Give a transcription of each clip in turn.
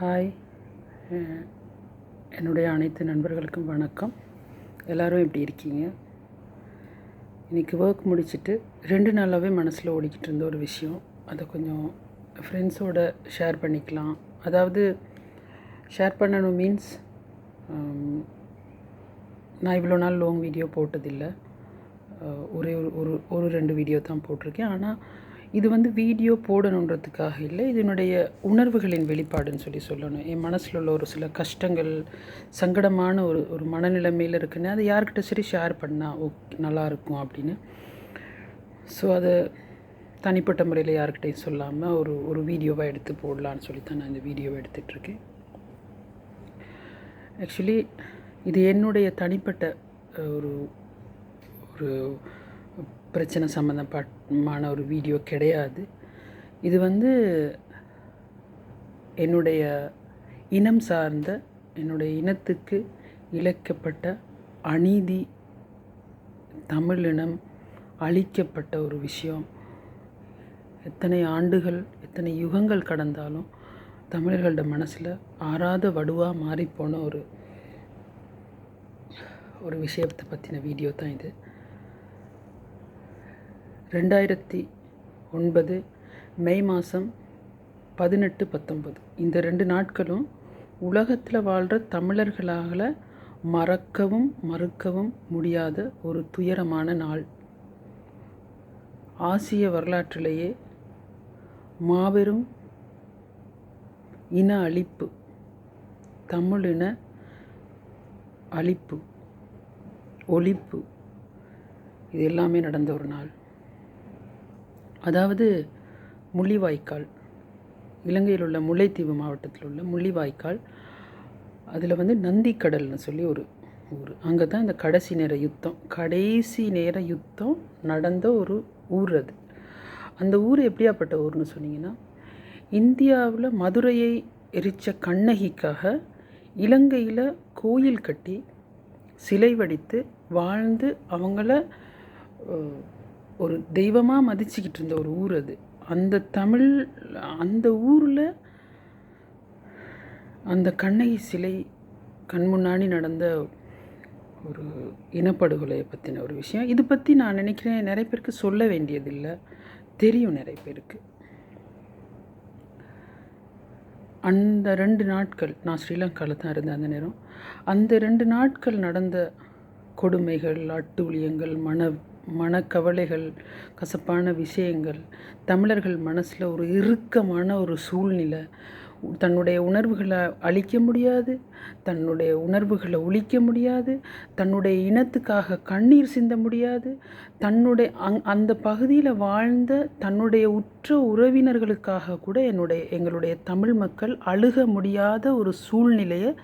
Hi. என்னுடைய அனைத்து நண்பர்களுக்கும் வணக்கம். எல்லோரும் எப்படி இருக்கீங்க? இன்றைக்கி ஒர்க் முடிச்சுட்டு ரெண்டு நாளாகவே மனசில் ஓடிக்கிட்டு இருந்த ஒரு விஷயம். அதை கொஞ்சம் ஃப்ரெண்ட்ஸோட ஷேர் பண்ணிக்கலாம். அதாவது ஷேர் பண்ணணும் மீன்ஸ் நான் இவ்வளோ நாள் லாங் வீடியோ போட்டதில்லை. ஒரே ஒரு ஒரு ஒரு ரெண்டு வீடியோ தான் போட்டிருக்கேன். ஆனால் இது வந்து வீடியோ போடணுன்றதுக்காக இல்லை இதனுடைய உணர்வுகளின் வெளிப்பாடுன்னு சொல்லி சொல்லணும். என் மனசில் உள்ள ஒரு சில கஷ்டங்கள் சங்கடமான ஒரு ஒரு மனநிலைமையில் இருக்குன்னு அதை யார்கிட்ட சரி ஷேர் பண்ணால் ஓகே நல்லாயிருக்கும் அப்படின்னு. ஸோ அதை தனிப்பட்ட முறையில் யார்கிட்டையும் சொல்லாமல் ஒரு ஒரு வீடியோவாக எடுத்து போடலான்னு சொல்லி தான் நான் இந்த வீடியோவை எடுத்துகிட்ருக்கேன் ஆக்சுவலி இது என்னுடைய தனிப்பட்ட ஒரு ஒரு பிரச்சனை சம்மந்தமான ஒரு வீடியோ கிடையாது. இது வந்து என்னுடைய இனம் சார்ந்த என்னுடைய இனத்துக்கு இழைக்கப்பட்ட அநீதி தமிழினம் அழிக்கப்பட்ட ஒரு விஷயம். எத்தனை ஆண்டுகள் எத்தனை யுகங்கள் கடந்தாலும் தமிழர்களோட மனசில் ஆறாத வடுவாக மாறிப்போன ஒரு ஒரு விஷயத்தை பற்றின வீடியோ தான் இது. ரெண்டாயிரத்தி ஒன்பது மே மாதம் பதினெட்டு பத்தொன்பது. இந்த ரெண்டு நாட்களும் உலகத்தில் வாழ்கிற தமிழர்களால் மறக்கவும் மறுக்கவும் முடியாத ஒரு துயரமான நாள். ஆசிய வரலாற்றிலேயே மாபெரும் இன அழிப்பு தமிழின அழிப்பு ஒழிப்பு இது எல்லாமே நடந்த ஒரு நாள். அதாவது முள்ளிவாய்க்கால் இலங்கையில் உள்ள முல்லைத்தீவு மாவட்டத்தில் உள்ள முள்ளிவாய்க்கால் அதில் வந்து நந்திக்கடல்னு சொல்லி ஒரு ஊர். அங்கே தான் இந்த கடைசி நேர யுத்தம். கடைசி நேர யுத்தம் நடந்த ஒரு ஊர் அது. அந்த ஊர் எப்படியாப்பட்ட ஊர்னு சொன்னீங்கன்னா இந்தியாவில் மதுரையை எரித்த கண்ணகிக்காக இலங்கையில் கோயில் கட்டி சிலை வடித்து வாழ்ந்து அவங்கள ஒரு தெய்வமாக மதிச்சுக்கிட்டு இருந்த ஒரு ஊர் அது. அந்த தமிழ் அந்த ஊரில் அந்த கண்ணகி சிலை கண் முன்னாடி நடந்த ஒரு இனப்படுகொலையை பற்றின ஒரு விஷயம். இது பற்றி நான் நினைக்கிறேன் நிறைய பேருக்கு சொல்ல வேண்டியதில்லை. தெரியும் நிறைய பேருக்கு. அந்த ரெண்டு நாட்கள் நான் ஸ்ரீலங்காவில் தான் இருந்தேன் அந்த நேரம். அந்த ரெண்டு நாட்கள் நடந்த கொடுமைகள் அட்டூழியங்கள் மன மனக்கவலைகள் கசப்பான விஷயங்கள் தமிழர்கள் மனசில் ஒரு இறுக்கமான ஒரு சூழ்நிலை. தன்னுடைய உணர்வுகளை அழிக்க முடியாது தன்னுடைய உணர்வுகளை ஒழிக்க முடியாது தன்னுடைய இனத்துக்காக கண்ணீர் சிந்த முடியாது தன்னுடைய அங் அந்த பகுதியில் வாழ்ந்த தன்னுடைய உற்ற உறவினர்களுக்காக கூட என்னுடைய எங்களுடைய தமிழ் மக்கள் அழுக முடியாத ஒரு சூழ்நிலையை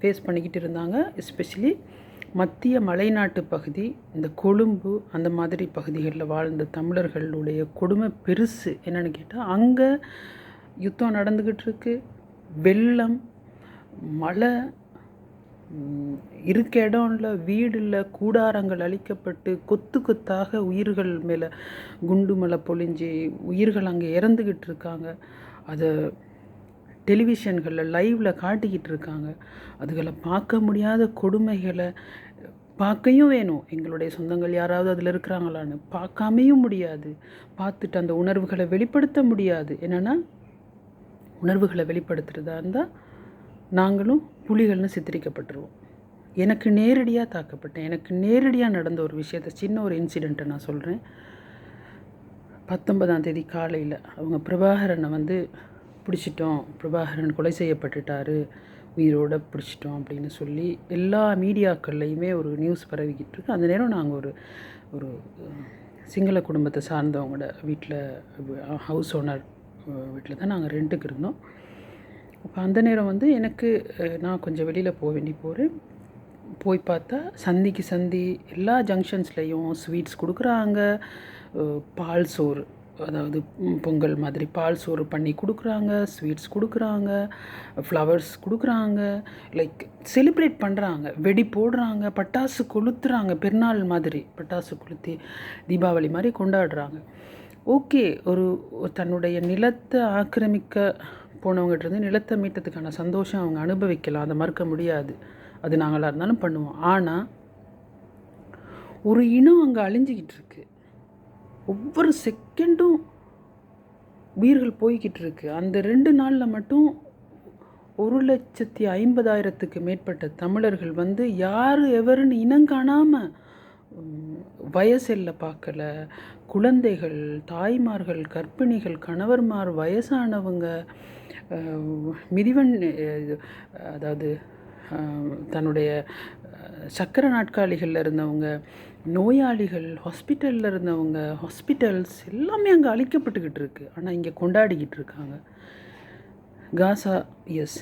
ஃபேஸ் பண்ணிக்கிட்டு இருந்தாங்க எஸ்பெஷலி மத்திய மலைநாட்டு பகுதி இந்த கொழும்பு அந்த மாதிரி பகுதிகளில் வாழ்ந்த தமிழர்களுடைய கொடுமை பெருசு. என்னன்னு கேட்டால் அங்கே யுத்தம் நடந்துக்கிட்டு இருக்கு. வெள்ளம் மழை இருக்க இடம் இல்லை வீடு இல்லை கூடாரங்கள் அழிக்கப்பட்டு கொத்து கொத்தாக உயிர்கள் மேலே குண்டு மலை பொழிஞ்சு உயிர்கள் அங்கே இறந்துக்கிட்டு இருக்காங்க. அதை டெலிவிஷன்களில் லைவில் காட்டிக்கிட்டு இருக்காங்க. அதுகளை பார்க்க முடியாத கொடுமைகளை பார்க்கையும் வேணும். எங்களுடைய சொந்தங்கள் யாராவது அதில் இருக்கிறாங்களான்னு பார்க்காமையும் முடியாது. பார்த்துட்டு அந்த உணர்வுகளை வெளிப்படுத்த முடியாது. என்னென்னா உணர்வுகளை வெளிப்படுத்துகிறதா இருந்தால் நாங்களும் புலிகள்னு சித்தரிக்கப்பட்டுருவோம். எனக்கு நேரடியாக தாக்கப்பட்டேன். எனக்கு நேரடியாக நடந்த ஒரு விஷயத்தை சின்ன ஒரு இன்சிடெண்ட்டை நான் சொல்கிறேன் பத்தொன்பதாம் தேதி காலையில் அவங்க பிரபாகரனை வந்து பிடிச்சிட்டோம். பிரபாகரன் கொலை செய்யப்பட்டுட்டாரு. உயிரோட பிடிச்சிட்டோம் அப்படின்னு சொல்லி எல்லா மீடியாக்கள்லையுமே ஒரு நியூஸ் பரவிக்கிட்டு இருக்கு. அந்த நேரம் நாங்கள் ஒரு ஒரு சிங்கள குடும்பத்தை சார்ந்தவங்களோட வீட்டில் ஹவுஸ் ஓனர் வீட்டில் தான் நாங்கள் ரெண்ட்டுக்கு இருந்தோம். அப்போ அந்த நேரம் வந்து எனக்கு நான் கொஞ்சம் வெளியில் போக வேண்டி போகிறேன் போய் பார்த்தா சந்திக்கு சந்தி எல்லா ஜங்ஷன்ஸ்லேயும் ஸ்வீட்ஸ் கொடுக்குறாங்க. பால் சோறு. அதாவது பொங்கல் மாதிரி பால் சோறு பண்ணி கொடுக்குறாங்க ஸ்வீட்ஸ் கொடுக்குறாங்க ஃப்ளவர்ஸ் கொடுக்குறாங்க லைக் செலிப்ரேட் பண்ணுறாங்க வெடி போடுறாங்க பட்டாசு கொளுத்துறாங்க பெருநாள் மாதிரி பட்டாசு கொளுத்தி தீபாவளி மாதிரி கொண்டாடுறாங்க. ஓகே ஒரு ஒரு தன்னுடைய நிலத்தை ஆக்கிரமிக்க போனவங்ககிட்டருந்து நிலத்தை மீட்டதுக்கான சந்தோஷம் அவங்க அனுபவிக்கலாம். அதை மறுக்க முடியாது. அது நாங்களாக இருந்தாலும் பண்ணுவோம். ஆனால் ஒரு இனம் அங்கே அழிஞ்சிக்கிட்டு இருக்குது ஒவ்வொரு செகண்டும் உயிர்கள் போய்கிட்டு இருக்கு அந்த ரெண்டு நாளில் மட்டும் ஒரு லட்சத்தி ஐம்பதாயிரத்துக்கு மேற்பட்ட தமிழர்கள் வந்து யார் எவருன்னு இனங்காணாமல் வயசில் வயசெல்ல பார்க்கல குழந்தைகள் தாய்மார்கள் கர்ப்பிணிகள் கணவர்மார் வயசானவங்க மிதிவன் அதாவது தன்னுடைய சக்கர நாட்காலிகளில் இருந்தவங்க நோயாளிகள் ஹாஸ்பிட்டலில் இருந்தவங்க ஹாஸ்பிட்டல்ஸ் எல்லாமே அங்கே அழிக்கப்பட்டுக்கிட்டு இருக்குது ஆனால் இங்கே கொண்டாடிக்கிட்டு இருக்காங்க. காசா எஸ்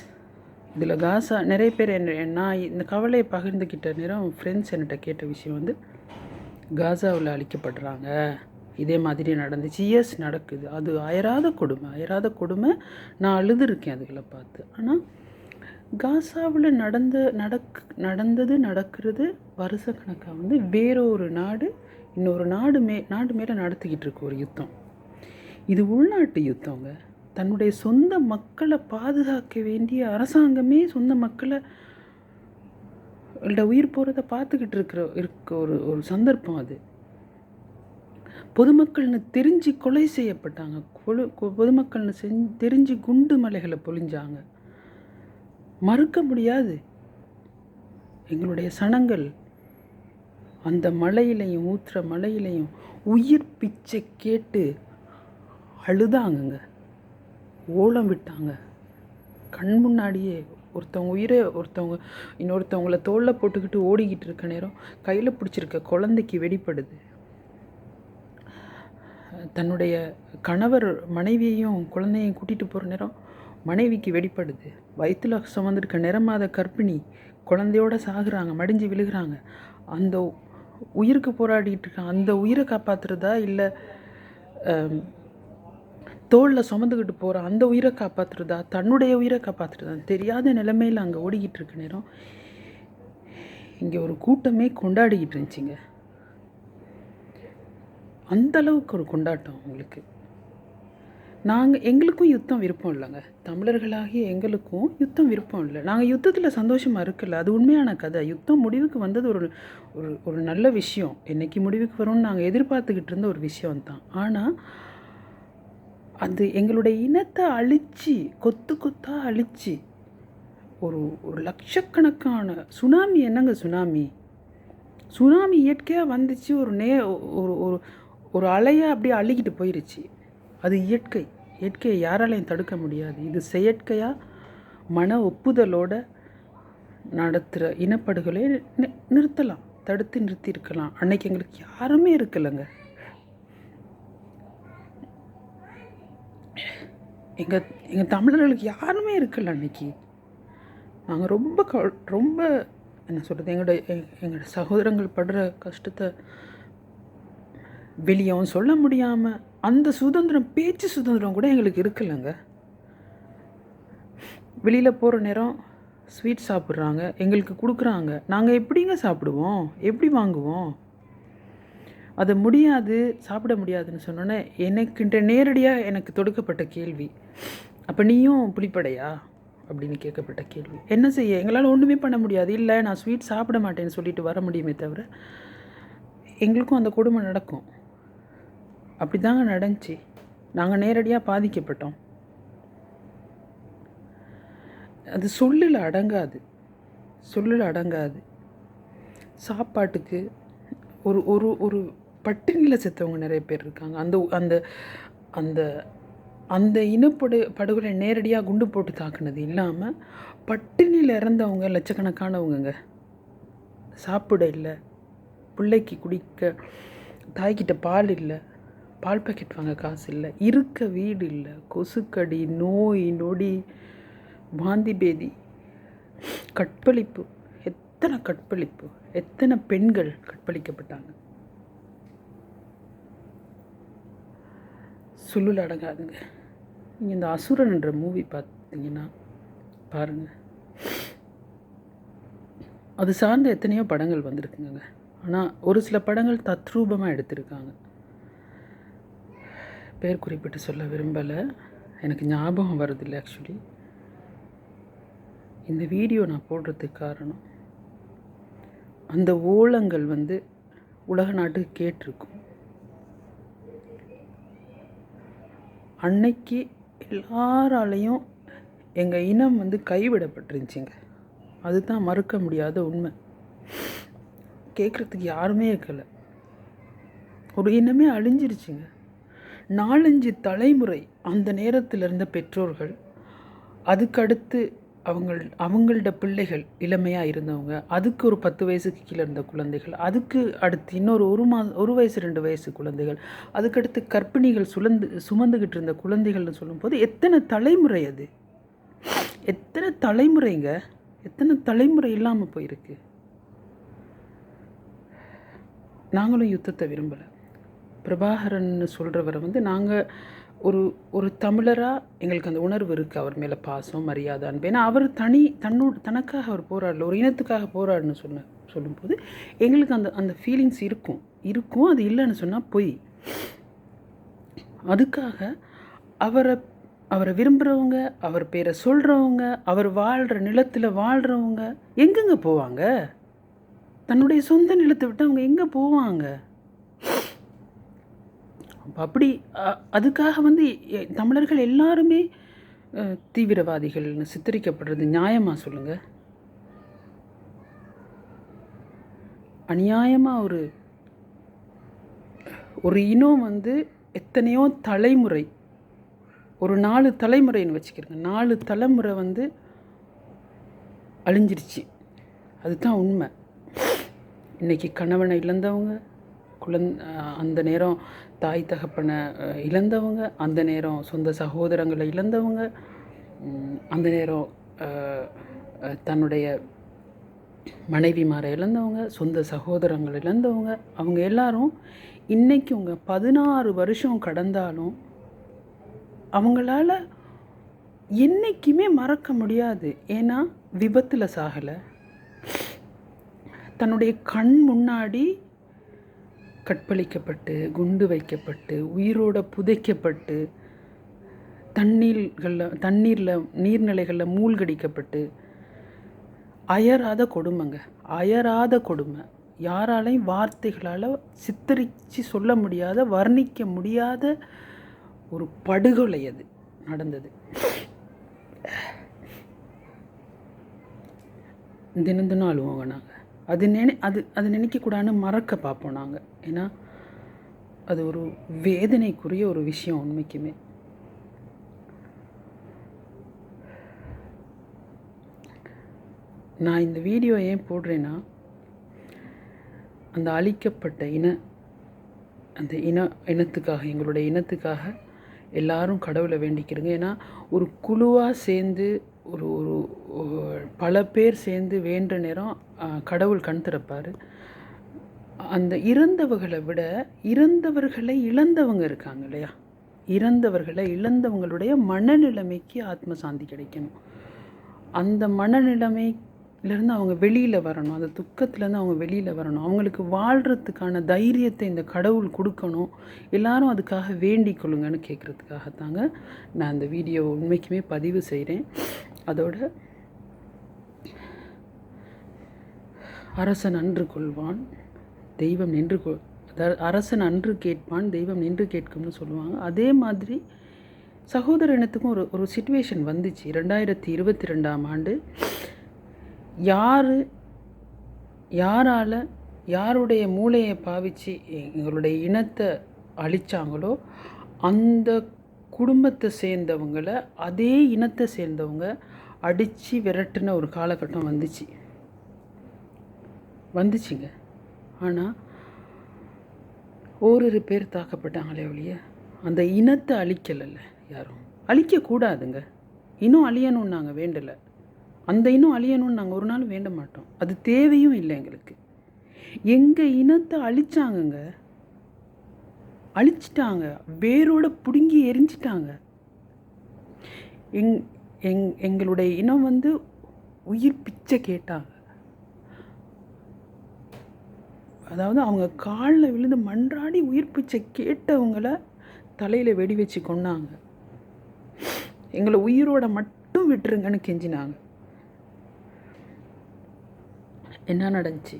இதில் காசா நிறைய பேர் என்ன நான் இந்த கவலையை பகிர்ந்துக்கிட்ட நேரம் ஃப்ரெண்ட்ஸ் என்கிட்ட கேட்ட விஷயம் வந்து காசாவில் அழிக்கப்படுறாங்க. இதே மாதிரி நடந்துச்சு. எஸ் நடக்குது. அது அயராத கொடுமை. அயராத கொடுமை நான் அழுதுருக்கேன் அதுகளை பார்த்து. ஆனால் காசாவில் நடந்த நடக் நடந்தது நடக்கிறது வருஷக்கணக்காக வந்து வேறொரு நாடு இன்னொரு நாடு மே நாடு மேலே நடத்திக்கிட்டு இருக்க ஒரு யுத்தம். இது உள்நாட்டு யுத்தங்க. தன்னுடைய சொந்த மக்களை பாதுகாக்க வேண்டிய அரசாங்கமே சொந்த மக்களை உயிர் போகிறத பார்த்துக்கிட்டு இருக்கிற இருக்க ஒரு ஒரு சந்தர்ப்பம் அது. பொதுமக்கள்னு தெரிஞ்சு கொலை செய்யப்பட்டாங்க. கொலு கொ- பொதுமக்கள்னு செஞ்சு தெரிஞ்சு குண்டு மலைகளை பொழிஞ்சாங்க. மறுக்க முடியாது. எங்களுடைய சனங்கள் அந்த மலையிலையும் ஊற்றுற மலையிலையும் உயிர் பிச்சை கேட்டு அழுதாங்கங்க. ஓலம் விட்டாங்க. கண் முன்னாடியே ஒருத்தவங்க உயிரை ஒருத்தவங்க இன்னொருத்தவங்கள தோளில் போட்டுக்கிட்டு ஓடிக்கிட்டு இருக்க நேரம் கையில் பிடிச்சிருக்க குழந்தைக்கு வெடிப்படுது. தன்னுடைய கணவர் மனைவியையும் குழந்தையும் கூட்டிகிட்டு போகிற நேரம் மனைவிக்கு வெடிப்படுது. வயிற்றில் சுமந்திருக்க நிறமாத கர்ப்பிணி குழந்தையோட சாகுறாங்க மடிஞ்சு விழுகிறாங்க. அந்த உயிருக்கு போராடிட்டு இருக்காங்க அந்த உயிரை காப்பாற்றுறதா இல்லை தோளில் சுமந்துக்கிட்டு போகிற அந்த உயிரை காப்பாற்றுறதா தன்னுடைய உயிரை காப்பாற்றுறதா தெரியாத நிலைமையில் அங்கே ஓடிக்கிட்டு இருக்க நேரம் இங்கே ஒரு கூட்டமே கொண்டாடிக்கிட்டு இருந்துச்சிங்க. அந்தளவுக்கு ஒரு கொண்டாட்டம் உங்களுக்கு நாங்கள் எங்களுக்கும் யுத்தம் விருப்பம் இல்லைங்க. தமிழர்களாகிய எங்களுக்கும் யுத்தம் விருப்பம் இல்லை. நாங்கள் யுத்தத்தில் சந்தோஷமாக இருக்கல. அது உண்மையான கதை. யுத்தம் முடிவுக்கு வந்தது ஒரு ஒரு ஒரு நல்ல விஷயம். என்னைக்கு முடிவுக்கு வரும்னு நாங்கள் எதிர்பார்த்துக்கிட்டு இருந்த ஒரு விஷயம் தான் ஆனால் அது எங்களுடைய இனத்தை அழித்து கொத்து கொத்தாக அழித்து ஒரு ஒரு லட்சக்கணக்கான சுனாமி என்னங்க சுனாமி? சுனாமி இயற்கையாக வந்துச்சு ஒரு நே ஒரு ஒரு ஒரு அலையை அப்படியே அழுகிட்டு போயிருச்சு. அது இயற்கை. இயற்கையை யாராலையும் தடுக்க முடியாது. இது செயற்கையாக மன ஒப்புதலோட நடத்துகிற இனப்படுகொலை நி- நிறுத்தலாம். தடுத்து நிறுத்தியிருக்கலாம். அன்னைக்கு எங்களுக்கு யாருமே இருக்கலைங்க. எங்கள் எங்கள் தமிழர்களுக்கு யாருமே இருக்கல அன்னைக்கு. நாங்கள் ரொம்ப க ரொம்ப என்ன சொல்கிறது எங்களோட எங்களோட சகோதரங்கள் படுற கஷ்டத்தை வெளியவும் சொல்ல முடியாமல் அந்த சுதந்திரம் பேச்சு சுதந்திரம் கூட எங்களுக்கு இருக்குல்லங்க. வெளியில் போகிற நேரம் ஸ்வீட் சாப்பிட்றாங்க எங்களுக்கு கொடுக்குறாங்க. நாங்கள் எப்படிங்க சாப்பிடுவோம்? எப்படி வாங்குவோம்? அது முடியாது சாப்பிட முடியாதுன்னு சொன்னோன்னே எனக்குன்ற நேரடியாக எனக்கு தொடுக்கப்பட்ட கேள்வி. அப்போ நீயும் புளிப்படையா அப்படின்னு கேட்கப்பட்ட கேள்வி. என்ன செய்ய? எங்களால் ஒன்றுமே பண்ண முடியாது. இல்லை நான் ஸ்வீட் சாப்பிட மாட்டேன்னு சொல்லிட்டு வர முடியுமே தவிர எங்களுக்கும் அந்த கொடுமை நடக்கும். அப்படி தாங்க நடந்துச்சு. நாங்கள் நேரடியாக பாதிக்கப்பட்டோம். அது சொல்லில் அடங்காது. சொல்லில் அடங்காது. சாப்பாட்டுக்கு ஒரு ஒரு ஒரு பட்டினியில் செத்தவங்க நிறைய பேர் இருக்காங்க. அந்த அந்த அந்த அந்த இனப்படு படுகொலை நேரடியாக குண்டு போட்டு தாக்குனது இல்லாமல் பட்டினியில் இறந்தவங்க லட்சக்கணக்கானவங்கங்க. சாப்பிட இல்லை. பிள்ளைக்கு குடிக்க தாய்கிட்ட பால் இல்லை. பால் பாக்கெட் வாங்க காசு இல்லை. இருக்க வீடு இல்லை. கொசுக்கடி நோய் நொடி வாந்தி பேதி. கற்பழிப்பு. எத்தனை கற்பழிப்பு? எத்தனை பெண்கள் கற்பழிக்கப்பட்டாங்க? சொல்லுல அடங்காதுங்க. நீங்கள் இந்த அசுரன் என்ற மூவி பார்த்தீங்கன்னா பாருங்கள் அது சார்ந்த எத்தனையோ படங்கள் வந்திருக்குங்க. ஆனால் ஒரு சில படங்கள் தத்ரூபமாக எடுத்திருக்காங்க. பேர் குறிப்பிட்டு சொல்ல விரும்பலை. எனக்கு ஞாபகம் வருதில்லை ஆக்சுவலி இந்த வீடியோ நான் போடுறதுக்கு காரணம் அந்த ஓலங்கள் வந்து உலக நாட்டுக்கு கேட்டிருக்கும். அன்னைக்கு எல்லாராலையும் எங்கள் இனம் வந்து கைவிடப்பட்டிருந்துச்சிங்க. அதுதான் மறுக்க முடியாத உண்மை. கேட்குறதுக்கு யாருமே இருக்கலை ஒரு இனமே அழிஞ்சிருச்சுங்க. நாலஞ்சு தலைமுறை அந்த நேரத்தில் இருந்த பெற்றோர்கள் அதுக்கடுத்து அவங்கள் அவங்களோட பிள்ளைகள் இளமையாக இருந்தவங்க அதுக்கு ஒரு பத்து வயசுக்கு கீழே இருந்த குழந்தைகள் அதுக்கு அடுத்து இன்னொரு ஒரு மா ஒரு வயசு ரெண்டு வயசு குழந்தைகள் அதுக்கடுத்து கர்ப்பிணிகள் சுழந்து சுமந்துக்கிட்டு இருந்த குழந்தைகள்னு சொல்லும்போது எத்தனை தலைமுறை அது? எத்தனை தலைமுறைங்க? எத்தனை தலைமுறை இல்லாமல் போயிருக்கு? நாங்களும் யுத்தத்தை விரும்பலை. பிரபாகரன் சொல்கிறவரை வந்து நாங்கள் ஒரு ஒரு தமிழராக எங்களுக்கு அந்த உணர்வு இருக்குது அவர் மேலே பாசம் மரியாதை அன்பு. ஏன்னா அவர் தனி தன்னோட தனக்காக அவர் போராடல ஒரு இனத்துக்காக போராடுன்னு சொன்ன சொல்லும்போது எங்களுக்கு அந்த அந்த ஃபீலிங்ஸ் இருக்கும். இருக்கும். அது இல்லைன்னு சொன்னால் பொய். அதுக்காக அவரை அவரை விரும்புகிறவங்க அவர் பேரை சொல்கிறவங்க அவர் வாழ்கிற நிலத்தில் வாழ்கிறவங்க எங்கெங்க போவாங்க? தன்னுடைய சொந்த நிலத்தை விட்டு அவங்க எங்கே போவாங்க? அப்படி அதுக்காக வந்து தமிழர்கள் எல்லாருமே தீவிரவாதிகள்னு சித்தரிக்கப்படுறது நியாயமாக சொல்லுங்கள் அநியாயமாக ஒரு ஒரு இனம் வந்து எத்தனையோ தலைமுறை ஒரு நாலு தலைமுறைன்னு வச்சுக்கிறேங்க. நாலு தலைமுறை வந்து அழிஞ்சிருச்சு. அதுதான் உண்மை. இன்றைக்கி கணவனை இழந்தவங்க குழந் அந்த நேரம் தாய் தகப்பனை இழந்தவங்க அந்த நேரம் சொந்த சகோதரங்களை இழந்தவங்க அந்த நேரம் தன்னுடைய மனைவிமாரை இழந்தவங்க சொந்த சகோதரங்களை இழந்தவங்க அவங்க எல்லாரும் இன்னைக்கு அவங்க பதினாறு வருஷம் கடந்தாலும் அவங்களால என்னைக்குமே மறக்க முடியாது. ஏன்னா விபத்தில் சாகலை. தன்னுடைய கண் முன்னாடி கற்பழிக்கப்பட்டு குண்டு வைக்கப்பட்டு உயிரோட புதைக்கப்பட்டு தண்ணீர்களில் தண்ணீரில் நீர்நிலைகளில் மூழ்கடிக்கப்பட்டு அயராத கொடுமைங்க. அயராத கொடுமை. யாராலையும் வார்த்தைகளால் சித்தரித்து சொல்ல முடியாத வர்ணிக்க முடியாத ஒரு படுகொலை அது நடந்தது. தினம் தினம் அழுவாங்க நாங்கள் அது நினை அது அது நினைக்கக்கூடாதுன்னு மறக்க பார்ப்போம் நாங்கள் ஏன்னா அது ஒரு வேதனைக்குரிய ஒரு விஷயம் உண்மைக்குமே. நான் இந்த வீடியோ ஏன் போடுறேன்னா அந்த அழிக்கப்பட்ட இன அந்த இன இனத்துக்காக எங்களுடைய இனத்துக்காக எல்லாரும் கடவுளை வேண்டிக்கிறங்க. ஏன்னா ஒரு குழுவாக சேர்ந்து ஒரு ஒரு பல பேர் சேர்ந்து வேண்ட நேரம் கடவுள் கண் திறப்பார். அந்த இறந்தவர்களை விட இறந்தவர்களை இழந்தவங்க இருக்காங்க இல்லையா? இறந்தவர்களை இழந்தவங்களுடைய மனநிலைமைக்கு ஆத்ம சாந்தி கிடைக்கணும். அந்த மனநிலைமையிலேருந்து அவங்க வெளியில் வரணும். அந்த துக்கத்துலேருந்து அவங்க வெளியில் வரணும். அவங்களுக்கு வாழ்கிறதுக்கான தைரியத்தை இந்த கடவுள் கொடுக்கணும். எல்லாரும் அதுக்காக வேண்டிக் கொள்ளுங்கன்னு கேட்குறதுக்காகத்தாங்க நான் அந்த வீடியோ உண்மைக்குமே பதிவு செய்கிறேன் அதோட அரசன் அன்று கொள்வான் தெய்வம் நின்று கொ அரசன் அன்று கேட்பான் தெய்வம் நின்று கேட்கும்னு சொல்லுவாங்க. அதே மாதிரி சகோதர இனத்துக்கும் ஒரு ஒரு சுச்சுவேஷன் வந்துச்சு. ரெண்டாயிரத்தி இருபத்தி ரெண்டாம் ஆண்டு யார் யாரால் யாருடைய மூளையை பாவிச்சு எங்களுடைய இனத்தை அழிச்சாங்களோ அந்த குடும்பத்தை சேர்ந்தவங்கள அதே இனத்தை சேர்ந்தவங்க அடித்து விரட்டின ஒரு காலகட்டம் வந்துச்சு. வந்துச்சுங்க. ஆனால் ஓரிரு பேர் தாக்கப்பட்டாங்களே ஒழிய அந்த இனத்தை அழிக்கலைல்ல யாரும். அழிக்கக்கூடாதுங்க. இன்னும் அழியணும்னு நாங்கள் வேண்டலை. அந்த இனம் அழியணும்னு நாங்கள் ஒரு நாள் வேண்ட மாட்டோம். அது தேவையும் இல்லை எங்களுக்கு. எங்கள் இனத்தை அழிச்சாங்கங்க அழிச்சிட்டாங்க. வேரோட பிடுங்கி எரிஞ்சிட்டாங்க. எங் எங் எங்களுடைய இனம் வந்து உயிர் பிச்சை கேட்டாங்க. அதாவது அவங்க காலில் விழுந்து மன்றாடி உயிர் பிச்சை கேட்டவங்கள தலையில் வெடி வச்சு கொன்னாங்க. எங்களை உயிரோட மட்டும் விட்டுருங்கன்னு கெஞ்சினாங்க. என்ன நடந்துச்சு?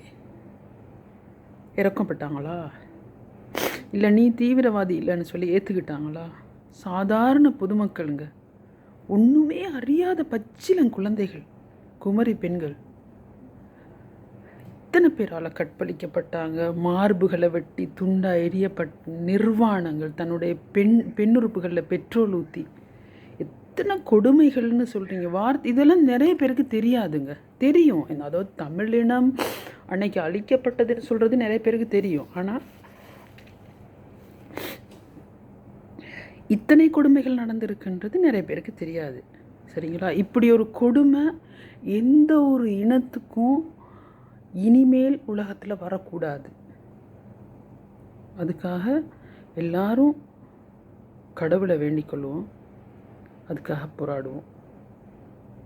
இறக்கப்பட்டாங்களா? இல்லை நீ தீவிரவாதி இல்லைன்னு சொல்லி ஏற்றுக்கிட்டாங்களா சாதாரண பொதுமக்களுங்க. ஒன்றுமே அறியாத பச்சிலங் குழந்தைகள் குமரி பெண்கள். எத்தனை பேரால் கற்பழிக்கப்பட்டாங்க? மார்புகளை வெட்டி துண்டா எரியப்பட் நிர்வாணங்கள் தன்னுடைய பெண் பெண்ணுறுப்புகளில் பெட்ரோல் ஊற்றி எத்தனை கொடுமைகள்னு சொல்கிறீங்க வார்த்தை இதெல்லாம் நிறைய பேருக்கு தெரியாதுங்க. தெரியும். அதாவது தமிழினம் அன்னைக்கு அழிக்கப்பட்டதுன்னு சொல்கிறது நிறைய பேருக்கு தெரியும். ஆனால் இத்தனை கொடுமைகள் நடந்திருக்குன்றது நிறைய பேருக்கு தெரியாது. சரிங்களா? இப்படி ஒரு கொடுமை எந்த ஒரு இனத்துக்கும் இனிமேல் உலகத்தில் வரக்கூடாது. அதுக்காக எல்லாரும் கடவுளை வேண்டிக்கொள்வோம் அதுக்காக போராடுவோம்.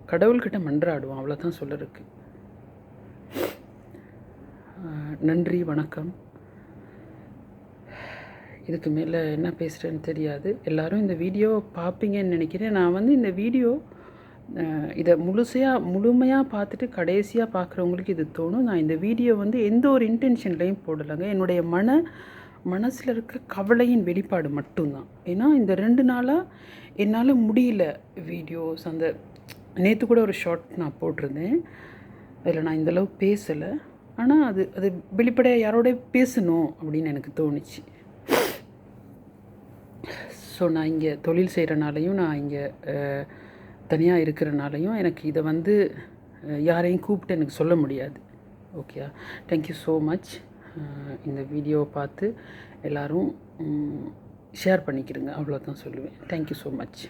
கடவுள்கிட்ட மன்றாடுவோம். அவ்வளோதான் சொல்லிருக்கு நன்றி வணக்கம். இதுக்கு மேலே என்ன பேசுகிறேன்னு தெரியாது. எல்லாரும் இந்த வீடியோ பார்ப்பீங்கன்னு நினைக்கிறேன். நான் வந்து இந்த வீடியோ இதை முழுசையாக முழுமையாக பார்த்துட்டு கடைசியாக பார்க்குறவங்களுக்கு இது தோணும். நான் இந்த வீடியோ வந்து எந்த ஒரு இன்டென்ஷன்லையும் போடலைங்க. என்னுடைய மன மனசில் இருக்க கவலையின் வெளிப்பாடு மட்டும்தான். ஏன்னா இந்த ரெண்டு நாளாக என்னால் முடியல வீடியோஸ் அந்த நேற்று கூட ஒரு ஷார்ட் நான் போட்டிருந்தேன். அதில் நான் இந்தளவு பேசலை. ஆனால் அது அது வெளிப்படையாக யாரோட பேசணும் அப்படின்னு எனக்கு தோணுச்சு. ஸோ நான் இங்கே தொழில் செய்கிறனாலையும் நான் இங்கே தனியாக இருக்கிறனாலையும் எனக்கு இதை வந்து யாரையும் கூப்பிட்டு எனக்கு சொல்ல முடியாது. ஓகே தேங்க்யூ ஸோ மச் இந்த வீடியோவை பார்த்து எல்லோரும் ஷேர் பண்ணிக்கிறங்க அவ்வளோதான் சொல்லுவேன். Thank you so much